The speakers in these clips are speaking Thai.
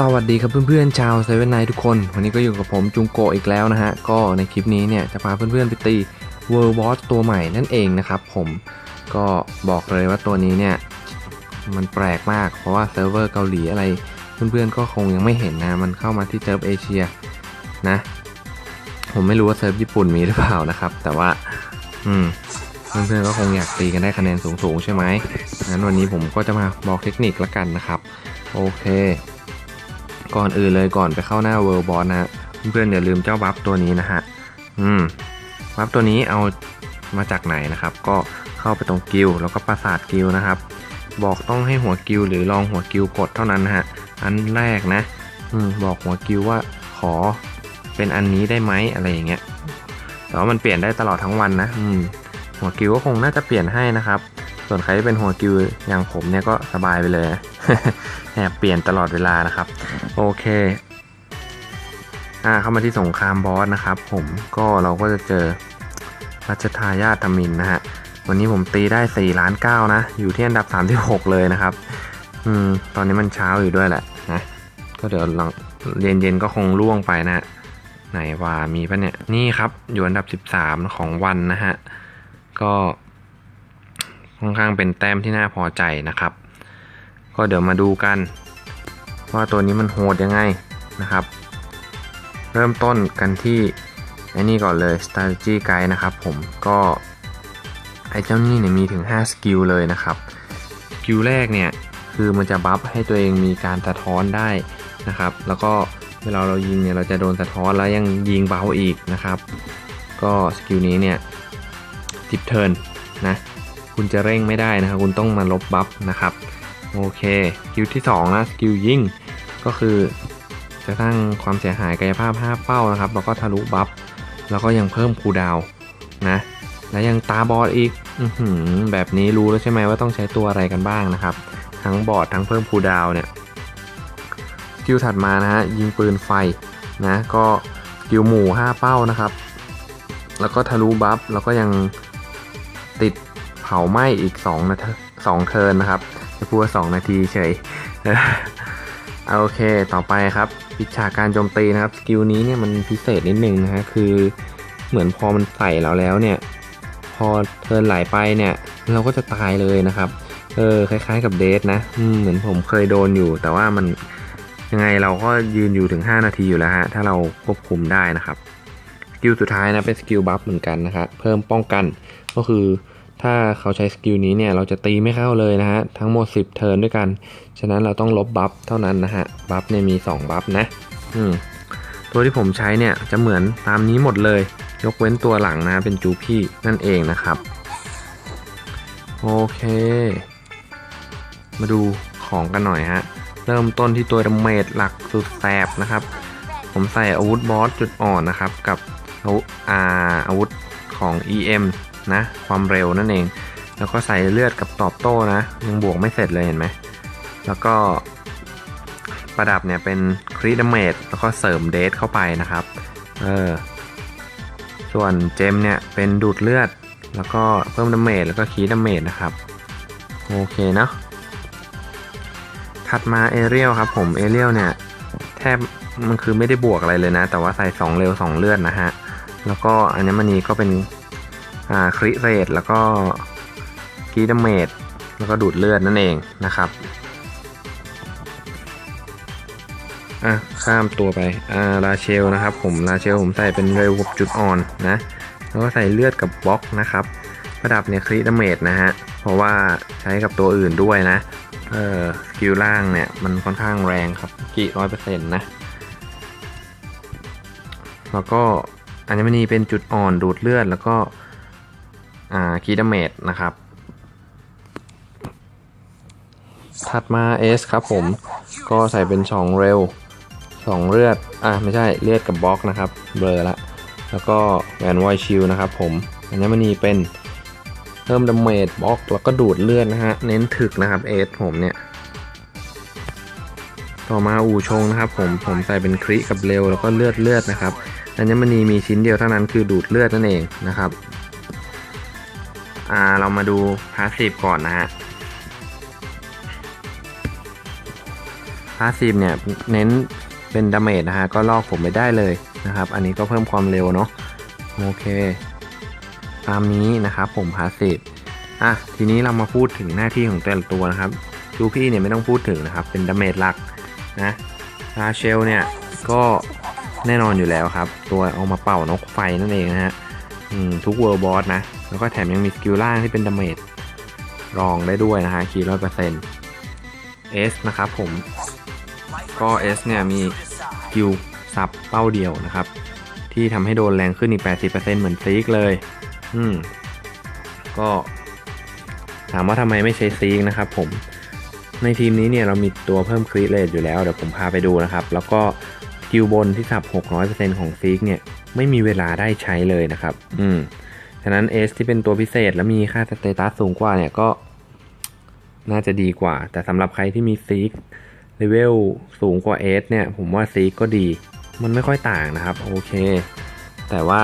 สวัสดีครับเพื่อนๆชาวเซเว่นไนทุกคน วันนี้ก็อยู่กับผมจุงโกอีกแล้วนะฮะ ก็ในคลิปนี้เนี่ยจะพาเพื่อนๆไปตี World Boss ตัวใหม่นั่นเองนะครับผมก็บอกเลยว่าตัวนี้เนี่ย มันแปลกมากเพราะว่าเซิร์ฟเวอร์เกาหลีอะไร เพื่อนๆก็คงยังไม่เห็นนะ มันเข้ามาที่เซิร์ฟเอเชียนะ ผมไม่รู้ว่าเซิร์ฟญี่ปุ่นมีหรือเปล่านะครับ แต่ว่า อืมเพื่อนๆก็คงอยากตีกันได้คะแนนสูงๆใช่ไหมงั้นวันนี้ผมก็จะมาบอกเทคนิคละกันนะครับ โอเค ก่อนอื่นเลยก่อนไปเข้าหน้า World Boss นะเพื่อนๆอย่าลืมเจ้าบัฟตัวนี้นะฮะอืมบัฟตัวนี้เอามาจากไหนนะครับ ก็เข้าไปตรงกิลแล้วก็ประสาทกิลนะครับ บอกต้องให้หัวกิลหรือลองหัวกิลกดเท่านั้นนะฮะอันแรกนะอืมบอกหัวกิลว่าขอเป็นอันนี้ได้ไหมอะไรอย่างเงี้ยแต่ว่ามันเปลี่ยนได้ตลอดทั้งวันนะอืมหัวกิลก็คงน่าจะเปลี่ยนให้นะครับ ส่วนใครที่เป็นหัวกิลด์อย่างผมเนี่ยก็สบายไปเลยแอบเปลี่ยนตลอดเวลานะครับ โอเคอ่าเข้ามาที่สงครามบอสนะครับ ผมก็เราก็จะเจอรัชทายาทธมินนะฮะวันนี้ผมตีได้4ล้าน9นะ อยู่ที่อันดับ36เลยนะครับ อืม ตอนนี้มันเช้าอยู่ด้วยแหละนะก็เดี๋ยวหลังเย็นๆก็คงล่วงไปนะฮะไหนว่ามีปะเนี่ย นี่ครับ อยู่อันดับ 13 ของวันนะฮะ ก็ ค่อนข้างเป็นแต้มที่น่าพอใจนะครับ ก็เดี๋ยวมาดูกัน ว่าตัวนี้มันโหดยังไงนะครับ เริ่มต้นกันที่ไอ้นี่ก่อนเลย strategy guide นะครับผมก็ไอ้เจ้านี่เนี่ยมีถึง 5 สกิลเลยนะครับสกิลแรกเนี่ยคือมันจะบัฟให้ตัวเองมีการสะท้อนได้นะครับ แล้วก็เวลาเรายิงเนี่ยเราจะโดนสะท้อนแล้วยังยิงเบาอีกนะครับ ก็สกิลนี้เนี่ยติดเทิร์นนะ คุณจะเร่งไม่ได้นะครับ คุณต้องมาลบบัฟนะครับ โอเคสกิลที่2นะสกิลยิงก็คือจะสร้างความเสียหายกายภาพ 5 เป้านะครับ แล้วก็ทะลุบัฟแล้วก็ยังเพิ่มคูดาวนะ และยังตาบอดอีกอแบบนี้รู้แล้วใช่ไหมว่าต้องใช้ตัวอะไรกันบ้างนะครับ ทั้งบอดทั้งเพิ่มคูดาวเนี่ยสกิลถัดมานะฮะยิงปืนไฟนะก็สกิลหมู่ 5 เป้านะครับ แล้วก็ทะลุบัฟแล้วก็ยังติด เผาไหม้อีก2นาทีสองเทินนะครับจะพูดว่า2นาทีเฉยโอเคต่อไปครับวิชาการโจมตีนะครับสกิลนี้เนี่ยมันพิเศษนิดนึงนะฮะคือเหมือนพอมันใส่เราแล้วเนี่ย พอเทินไหลไปเนี่ย เราก็จะตายเลยนะครับ เออคล้ายๆกับเดทนะเหมือนผมเคยโดนอยู่ แต่ว่ามันยังไงเราก็ยืนอยู่ถึง 5 นาทีอยู่แล้วฮะถ้าเราควบคุมได้นะครับสกิลสุดท้ายนะเป็นสกิลบัฟเหมือนกันนะครับเพิ่มป้องกันก็คือ ถ้าเขาใช้สกิลนี้เนี่ยเราจะตีไม่เข้าเลยนะฮะ ทั้งหมด 10 เทิร์นด้วยกัน ฉะนั้นเราต้องลบบัฟเท่านั้นนะฮะ บัฟเนี่ยมี 2 บัฟนะ อืม ตัวที่ผมใช้เนี่ยจะเหมือนตามนี้หมดเลย ยกเว้นตัวหลังนะเป็นจูพี่นั่นเองนะครับ โอเค มาดูของกันหน่อยฮะ เริ่มต้นที่ตัวดาเมจหลักสุดแสบนะครับ ผมใส่อาวุธบอสจุดอ่อนนะครับ กับอาวุธอาอาวุธของ EM นะ ความเร็วนั่นเอง แล้วก็ใส่เลือดกับตอบโต้นะ ยังบวกไม่เสร็จเลยเห็นไหม แล้วก็ประดับเนี่ยเป็นครีดเมจแล้วก็เสริมเดทเข้าไปนะครับ เออ ส่วนเจมเนี่ยเป็นดูดเลือด แล้วก็เพิ่มดาเมจแล้วก็คีดาเมจนะครับ โอเคเนาะ ถัดมาเอเรียลครับผม เอเรียลเนี่ยแทบมันคือไม่ได้บวกอะไรเลยนะ แต่ว่าใส่ 2 เร็ว 2 เลือดนะฮะ แล้วก็อัญมณีก็เป็น อ่าคริเรตแล้วก็กีดเมจแล้วก็ดูดเลือดนั่นเองนะครับอะข้ามตัวไปอ่าราเชลนะครับ ผมราเชลผมใส่เป็นเร็วบจุดอ่อนนะแล้วก็ใส่เลือดกับบล็อกนะครับ ประดับเนี่ยคริดเมจนะฮะเพราะว่าใช้กับตัวอื่นด้วยนะเออสกิลล่างเนี่ยมันค่อนข้างแรงครับกี่ร้อยเปอร์เซ็นต์นะแล้วก็อัญมณีเป็นจุดอ่อนดูดเลือดแล้วก็ คีดเมจนะครับ ถัดมา S ครับผม ก็ใส่เป็น 2 เร็ว 2 เลือด อะ ไม่ใช่เลือดกับบล็อกนะครับ เบลอละ แล้วก็แหวนไวชิลนะครับผม อัญมณีเป็นเพิ่มดาเมจบล็อกแล้วก็ดูดเลือดนะฮะ เน้นถึกนะครับ S ผมเนี่ย ต่อมาอูชงนะครับผม ผมใส่เป็นคริกับเร็วแล้วก็เลือดเลือดนะครับอัญมณีมีชิ้นเดียวเท่านั้นคือดูดเลือดนั่นเองนะครับ อ่าเรามาดูพาสซีฟก่อนนะฮะพาสซีฟเนี่ยเน้นเป็นดาเมจนะฮะก็ลอกผมไปได้เลยนะครับ อันนี้ก็เพิ่มความเร็วเนาะโอเค ตามนี้นะครับผมพาสซีฟอะทีนี้เรามาพูดถึงหน้าที่ของแต่ละตัวนะครับจูพี่เนี่ยไม่ต้องพูดถึงนะครับ เป็นดาเมจหลักนะราเชลเนี่ยก็แน่นอนอยู่แล้วครับ ตัวเอามาเป่านกไฟนั่นเองนะฮะทุกเวิร์บอสนะ แล้วก็แถมยังมีสกิลล่างที่เป็นดาเมจรองได้ด้วยนะฮะคีร้อยเปอร์เซ็นต์เอสนะครับผม ก็ S เนี่ยมีสกิลซับเป้าเดียวนะครับ ที่ทำให้โดนแรงขึ้นอีก 80%เหมือนซีกเลย อืม ก็ถามว่าทำไมไม่ใช้ซีกนะครับผมในทีมนี้เนี่ยเรามีตัวเพิ่มครีเลตอยู่แล้ว เดี๋ยวผมพาไปดูนะครับ แล้วก็สกิลบนที่สับ 600%ของซีกเนี่ย ไม่มีเวลาได้ใช้เลยนะครับ อืม ฉะนั้น S ที่เป็นตัวพิเศษและมีค่าสเตตัสสูงกว่าเนี่ยก็น่าจะดีกว่า แต่สำหรับใครที่มีซีกเลเวลสูงกว่าเอสเนี่ย ผมว่าซีกก็ดี มันไม่ค่อยต่างนะครับ โอเค แต่ว่า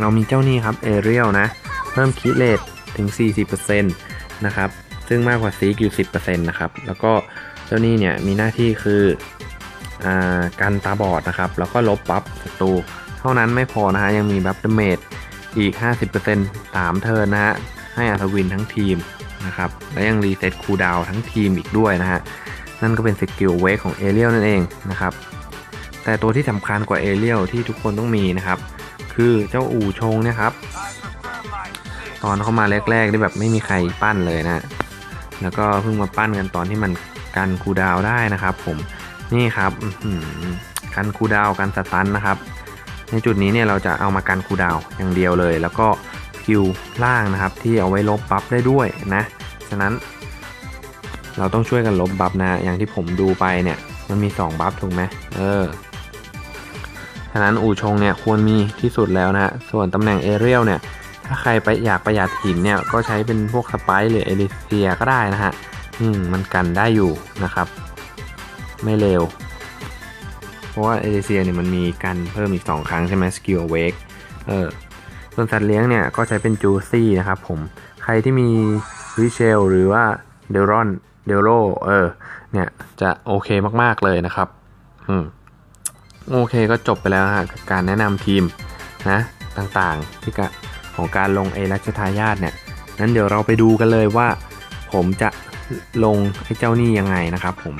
เรามีเจ้านี่ครับเอเรียลนะ เพิ่มคิเลทถึง 40%นะครับ ซึ่งมากกว่าซีกอยู่ 10%นะครับ แล้วก็เจ้านี่เนี่ยมีหน้าที่คืออากันตาบอดนะครับ แล้วก็ลบบัฟศัตรู เท่านั้นไม่พอนะฮะยังมีบัฟเดเมจ อีก 50% 3เทิร์นนะฮะให้อัศวินทั้งทีมนะครับและยังรีเซ็ตคูลดาวทั้งทีมอีกด้วยนะฮะนั่นก็เป็นสกิลเวกของเอเรียลนั่นเองนะครับแต่ตัวที่สำคัญกว่าเอเรียลที่ทุกคนต้องมีนะครับคือเจ้าอู่ชงเนี่ยครับ ตอนเข้ามาแรกๆนี่แบบไม่มีใครปั้นเลยนะแล้วก็เพิ่งมาปั้นกันตอนที่มันกันคูดาวได้นะครับ ผมนี่ครับกันคูดาวกันสตันนะครับ ในจุดนี้เนี่ยเราจะเอามากันคูดาวอย่างเดียวเลย แล้วก็คิวล่างนะครับที่เอาไว้ลบบัฟได้ด้วยนะฉะนั้น เราต้องช่วยกันลบบัฟนะ อย่างที่ผมดูไปเนี่ยมันมี 2 บัฟถูกไหมเออฉะนั้นอูชงเนี่ยควรมีที่สุดแล้วนะฮะส่วนตำแหน่งเอเรียลเนี่ยถ้าใครไปอยากประหยัดหินเนี่ยก็ใช้เป็นพวกสไปร์หรือเอลิเซียก็ได้นะฮะอืมมันกันได้อยู่นะครับ ไม่เร็ว เพราะว่าเอเซียเนี่ยมันมีกันเพิ่มอีก 2 ครั้งใช่ไหมสกิลเวกเออส่วนสัตว์เลี้ยงเนี่ยก็ใช้เป็นจูซี่นะครับผม ใครที่มีวิเชลหรือว่าเดลรอนเดลโลเออเนี่ยจะโอเคมากๆเลยนะครับอืมโอเคก็จบไปแล้วฮะกับการแนะนำทีมนะต่างๆที่กะของการลงเอรัชทายาทเนี่ยนั้นเดี๋ยวเราไปดูกันเลยว่า ผมจะลงไอ้เจ้านี่ยังไงนะครับผม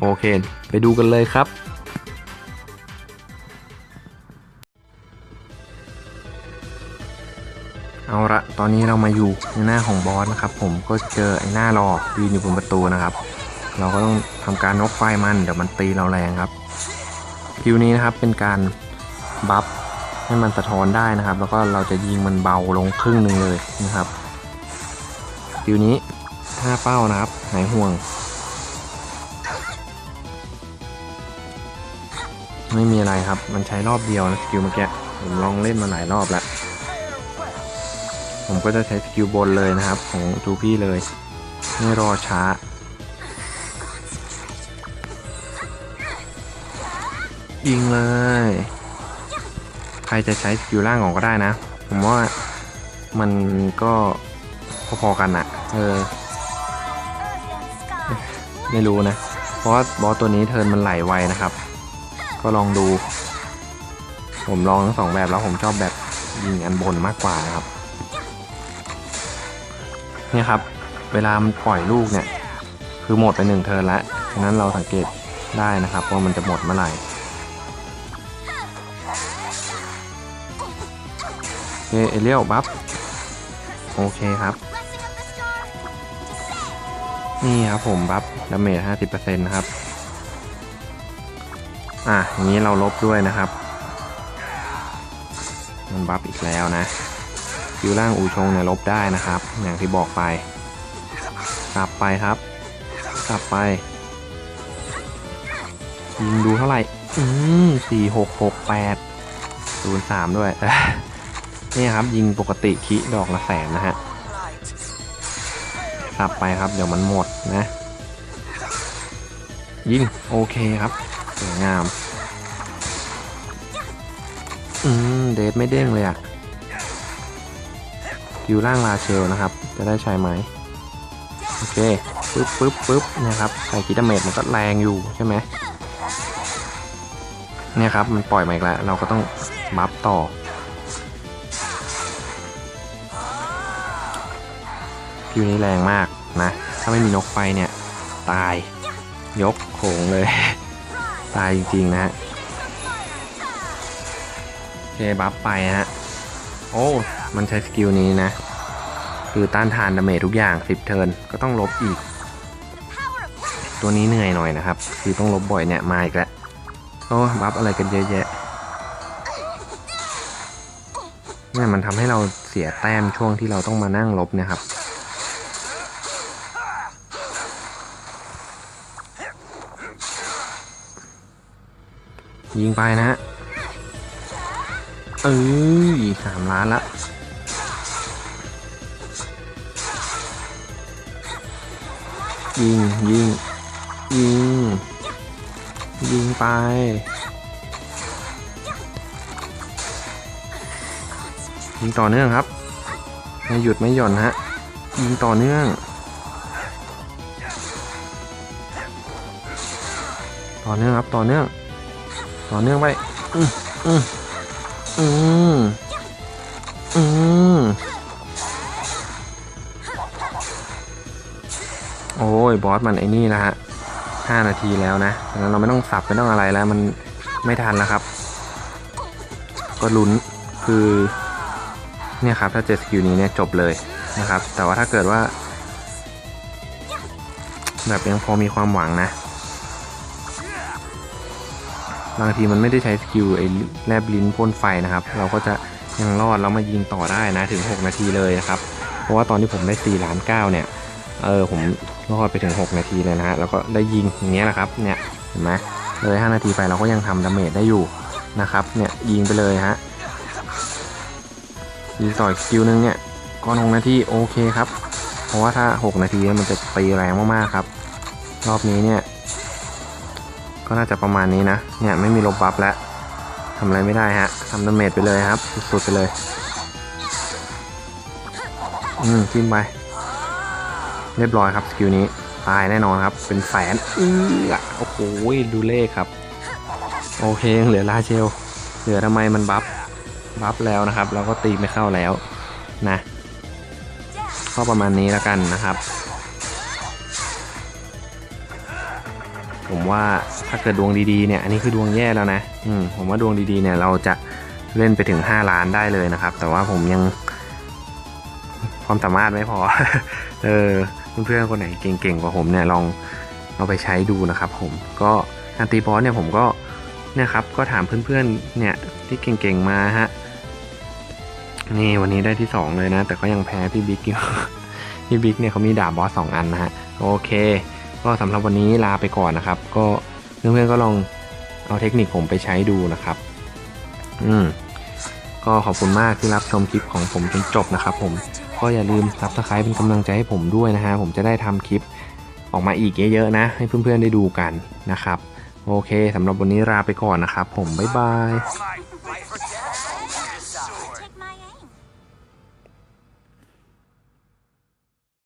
โอเค ไปดูกันเลยครับ ตอนนี้เรามาอยู่ในหน้าของบอสนะครับผมก็เจอไอ้หน้ารอยืนอยู่บนประตูนะครับ เราก็ต้องทำการนกไฟมันเดี๋ยวมันตีเราแรงครับคิวนี้นะครับเป็นการบัฟให้มันสะท้อนได้นะครับ แล้วก็เราจะยิงมันเบาลงครึ่งหนึ่งเลยนะครับคิวนี้ห้าเป้านะครับหายห่วง ไม่มีอะไรครับมันใช้รอบเดียวนะสกิลเมื่อกี้ผมลองเล่นมาหลายรอบแล้ว ผมก็จะใช้สกิลบนเลยนะครับ ของจูพี่เลย ไม่รอช้า ยิงเลย ใครจะใช้สกิลล่างของก็ได้นะ ผมว่ามันก็พอๆกันอะเออ ไม่รู้นะ เพราะว่าบอสตัวนี้เทิร์นมันไหลไวนะครับ ก็ลองดู ผมลองทั้งสองแบบแล้วผมชอบแบบยิงอันบนมากกว่านะครับ เนี่ยครับ เวลามันปล่อยลูกเนี่ย คือหมดไปหนึ่งเทิร์นแล้วฉะนั้นเราสังเกตได้นะครับว่ามันจะหมดเมื่อไหร่เคเอเลียวบัฟโอเคครับ นี่ครับผมบัฟดาเมจ50%นะครับ อะอย่างนี้เราลบด้วยนะครับ มันบัฟอีกแล้วนะ คิวล่างอูชงเนี่ยลบได้นะครับ อย่างที่บอกไป กลับไปครับ กลับไป ยิงดูเท่าไหร่ อืมสี่หกหกแปดศูนย์สามด้วย นี่ครับยิงปกติคิดอกละแสนนะฮะกลับไปครับ เดี๋ยวมันหมดนะ ยิง โอเคครับสวยงาม อืม เดทไม่เด้งเลยอะ คิวล่างลาเชลนะครับ จะได้ใช้ไหมโอเคปึ๊บปึ๊บปึ๊บนี่ยครับไอ้คิดดาเมจมันก็แรงอยู่ใช่ไหมเนี่ยครับมันปล่อยมาอีกแล้วเราก็ต้องบัฟต่อ คิวนี้แรงมากนะ ถ้าไม่มีนกไฟเนี่ย ตายยกโขงเลย ตายจริงๆนะฮะโอเคบัฟไปฮะ โอ้ มันใช้สกิลนี้นะ คือต้านทานดาเมจทุกอย่าง 10 เทิร์นก็ต้องลบอีก ตัวนี้เหนื่อยหน่อยนะครับ คือต้องลบบ่อยเนี่ยมาอีกแล้วโอ้บัฟอะไรกันเยอะแยะเนี่ยมันทำให้เราเสียแต้มช่วงที่เราต้องมานั่งลบเนี่ยครับยิงไปนะฮะ เอ้ยสามล้านละยิงยิงยิงยิงไป ยิงต่อเนื่องครับไม่หยุดไม่หย่อนฮะ ยิงต่อเนื่อง ต่อเนื่องครับต่อเนื่อง ต่อเนื่องไป อืมอืม อืม อืม โอ้ย บอสมันไอ้นี่นะฮะห้านาทีแล้วนะดังนั้นเราไม่ต้องสับไม่ต้องอะไรแล้ว มันไม่ทันแล้วครับ ก็ลุ้นคือ เนี่ยครับ ถ้าเจอสกิลนี้เนี่ยจบเลยนะครับ แต่ว่าถ้าเกิดว่า แบบยังพอมีความหวังนะ บางทีมันไม่ได้ใช้สกิลไอ้แลบลิ้นพ่นไฟนะครับ เราก็จะยังรอดแล้วมายิงต่อได้นะถึง 6 นาทีเลยนะครับ เพราะว่าตอนที่ผมได้4ล้าน9เนี่ยเออผมรอดไปถึง 6 นาทีเลยนะฮะแล้วก็ได้ยิงอย่างเงี้ยแหละครับเนี่ยเห็นไหมเลย5นาทีไปเราก็ยังทำดาเมจได้อยู่นะครับเนี่ยยิงไปเลยฮะยิงต่ออีกสกิลนึงเนี่ยก่อน6นาทีโอเคครับ เพราะว่าถ้า 6 นาทีมันจะตีแรงมากๆครับ รอบนี้เนี่ย ก็น่าจะประมาณนี้นะ เนี่ยไม่มีลบบัฟแล้วทำอะไรไม่ได้ฮะทำดาเมจไปเลยครับ สุดๆไปเลย อืมจิ้มไป เรียบร้อยครับสกิลนี้ ตายแน่นอนครับ เป็นแสนอือโอ้โหดูเลขครับ โอเคยังเหลือลาเชล เหลือทำไมมันบัฟ บัฟแล้วนะครับ เราก็ตีไม่เข้าแล้วนะก็ประมาณนี้แล้วกันนะครับ ผมว่าถ้าเกิดดวงดีๆเนี่ยอันนี้คือดวงแย่แล้วนะอืมผมว่าดวงดีๆเนี่ยเราจะเล่นไปถึง 5 ล้านได้เลยนะครับ แต่ว่าผมยังความสามารถไม่พอ เออเพื่อนๆคนไหนเก่งๆกว่าผมเนี่ยลองเอาไปใช้ดูนะครับผมก็การตีบอสเนี่ยผมก็เนี่ยครับก็ถามเพื่อนๆเนี่ยที่เก่งๆมาฮะนี่วันนี้ได้ที่ 2 เลยนะ แต่ก็ยังแพ้พี่บิ๊กอยู่ พี่บิ๊กเนี่ยเขามีดาบบอสสองอันนะฮะโอเค ก็สำหรับวันนี้ลาไปก่อนนะครับ ก็เพื่อนๆก็ลองเอาเทคนิคผมไปใช้ดูนะครับ อืมก็ขอบคุณมากที่รับชมคลิปของผมจนจบนะครับ ผมก็อย่าลืมซับสไครป์เป็นกำลังใจให้ผมด้วยนะฮะผมจะได้ทำคลิปออกมาอีกเยอะๆนะ ให้เพื่อนๆได้ดูกันนะครับ โอเคสำหรับวันนี้ลาไปก่อนนะครับ ผมบ๊ายบาย